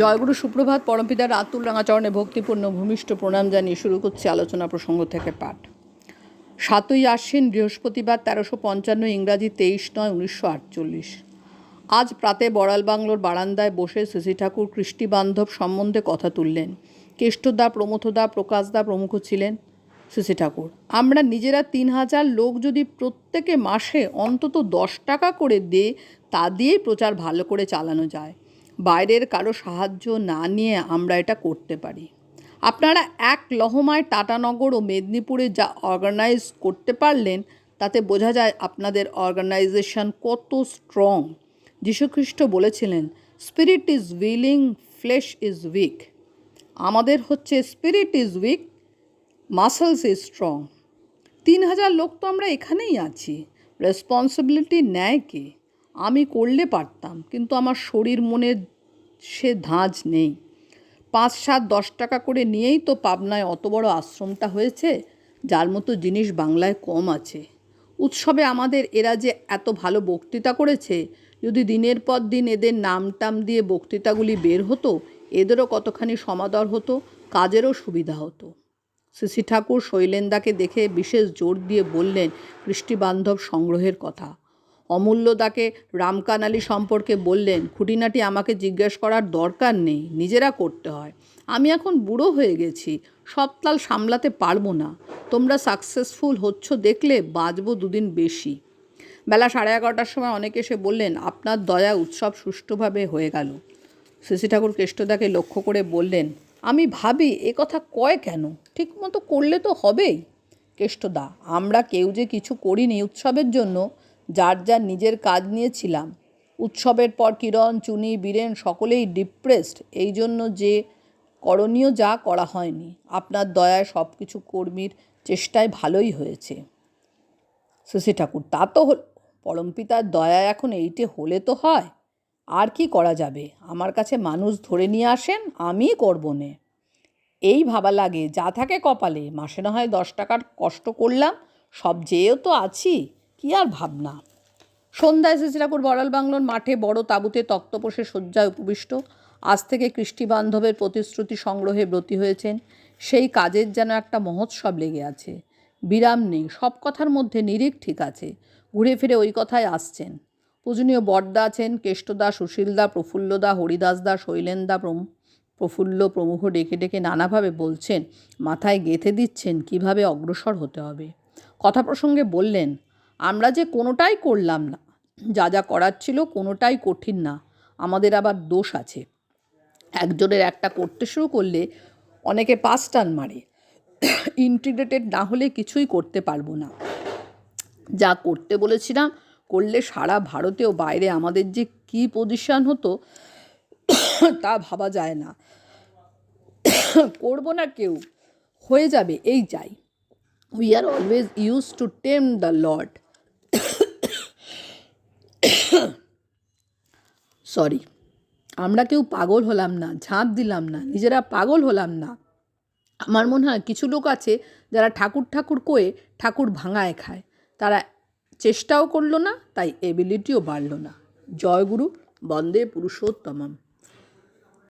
জয়গুরু সুপ্রভাত, পরমপিতা রাতুল রাঙাচরণে ভক্তিপূর্ণ ভূমিষ্ঠ প্রণাম জানিয়ে শুরু করছি আলোচনা প্রসঙ্গ থেকে পাঠ। সাতই আশ্বিন, বৃহস্পতিবার, তেরোশো পঞ্চান্ন, ইংরাজি তেইশ নয়, উনিশশো আটচল্লিশ। আজ প্রাতে বড়াল বাংলোর বারান্দায় বসে শ্রী ঠাকুর কৃষ্টি বান্ধব সম্বন্ধে কথা তুললেন। কেষ্টদা, প্রমথদা, প্রকাশদা প্রমুখ ছিলেন শ্রী ঠাকুর। আমরা নিজেরা তিন হাজার লোক যদি প্রত্যেকে মাসে অন্তত দশ টাকা করে দে তা দিয়েই প্রচার ভালো করে চালানো যায়। বাইরের কারও সাহায্য না নিয়ে আমরা এটা করতে পারি। আপনারা এক লহমায় টাটানগর ও মেদিনীপুরে যা অর্গানাইজ করতে পারলেন, তাতে বোঝা যায় আপনাদের অর্গানাইজেশন কত স্ট্রং যীশুখ্রিস্ট বলেছিলেন spirit is willing flesh is weak আমাদের হচ্ছে spirit is weak muscles is strong তিন হাজার লোক তো আমরা এখানেই আছি। রেসপন্সিবিলিটি নেয় কে? আমি করলে পারতাম, কিন্তু আমার শরীর মনের সে ধাঁজ নেই। পাঁচ, সাত, দশ টাকা করে নিয়েই তো পাবনায় অত বড় আশ্রমটা হয়েছে, যার মতো জিনিস বাংলায় কম আছে। উৎসবে আমাদের এরা যে এত ভালো বক্তৃতা করেছে, যদি দিনের পর দিন এদের নাম টাম দিয়ে বক্তৃতাগুলি বের হতো, এদেরও কতখানি সমাদর হতো, কাজেরও সুবিধা হতো। শ্রী ঠাকুর শৈলেন্দাকে দেখে বিশেষ জোর দিয়ে বললেন, কৃষ্টিবান্ধব সংগ্রহের কথা অমূল্যদাকে রামকানালি সম্পর্কে বললেন, খুঁটিনাটি আমাকে জিজ্ঞেস করার দরকার নেই, নিজেরা করতে হয়। আমি এখন বুড়ো হয়ে গেছি, সব তাল সামলাতে পারব না। তোমরা সাকসেসফুল হচ্ছ দেখলে বাঁচবো দুদিন বেশি। বেলা সাড়ে এগারোটার সময় অনেকে এসে বললেন, আপনার দয়া উৎসব সুষ্ঠুভাবে হয়ে গেল। শ্রী ঠাকুর কেষ্টদাকে লক্ষ্য করে বললেন, আমি ভাবি এ কথা কয় কেন? ঠিক মতো করলে তো হবেই। কেষ্টদা, আমরা কেউ যে কিছু করিনি উৎসবের জন্য যার যার নিজের কাজ নিয়েছিলাম। উৎসবের পর কিরণ, চুনি, বীরেন সকলেই ডিপ্রেসড এই জন্য যে করণীয় যা করা হয়নি। আপনার দয়ায় সব কিছু কর্মীর চেষ্টায় ভালোই হয়েছে। শশী ঠাকুর, তা তো হল পরমপিতার দয়া এখন এইটে হলে তো হয়। আর কি করা যাবে? আমার কাছে মানুষ ধরে নিয়ে আসেন আমিই করব নে। এই ভাবা লাগে, যা থাকে কপালে। মাসে না হয় দশ টাকার কষ্ট করলাম, সব যেয়েও তো আছি। কি আর ভাবনা? সন্ধ্যায় শ্রীরাকুর বড়াল বাংলোর মাঠে বড় তাঁবুতে তক্তপোষে শয্যায় উপবিষ্ট। আজ থেকে কৃষ্টি বান্ধবের প্রতিশ্রুতি সংগ্রহে ব্রতী হয়েছেন। সেই কাজের যেন একটা মহোৎসব লেগে আছে। বিরাম নেই, সব কথার মধ্যে নিরিখ ঠিক আছে। ঘুরে ফিরে ওই কথায় আসছেন। পূজনীয় বরদা আছেন, কেষ্টদা, সুশীলদা, প্রফুল্লদা, হরিদাসদা প্রমুখ প্রফুল্ল প্রমুখ ডেকে ডেকে নানাভাবে বলছেন, মাথায় গেঁথে দিচ্ছেন কীভাবে অগ্রসর হতে হবে। কথা প্রসঙ্গে বললেন আমরা যে কোনোটাই করলাম না, যা যা করার ছিল কোনোটাই কঠিন না, আমাদের আবার দোষ আছে। একজনের একটা করতে শুরু করলে অনেকে পাঁচ টান মারে। ইন্টিগ্রেটেড না হলে কিছুই করতে পারব না। যা করতে বলেছিলাম, করলে সারা ভারতে ও বাইরে আমাদের যে কী পজিশন হতো, তা ভাবা যায় না। করব না কেউ, হয়ে যাবে, এই চাই we are always use to tame the lord sorry আমরা কেউ পাগল হলাম না, ঝাঁপ দিলাম না, নিজেরা পাগল হলাম না। আমার মনে হয় কিছু লোক আছে যারা ঠাকুর ঠাকুর কয়ে ঠাকুর ভাঙায় খায়। তারা চেষ্টাও করল না, তাই এবিলিটিও বাড়ল না। জয়গুরু বন্দে পুরুষোত্তমম।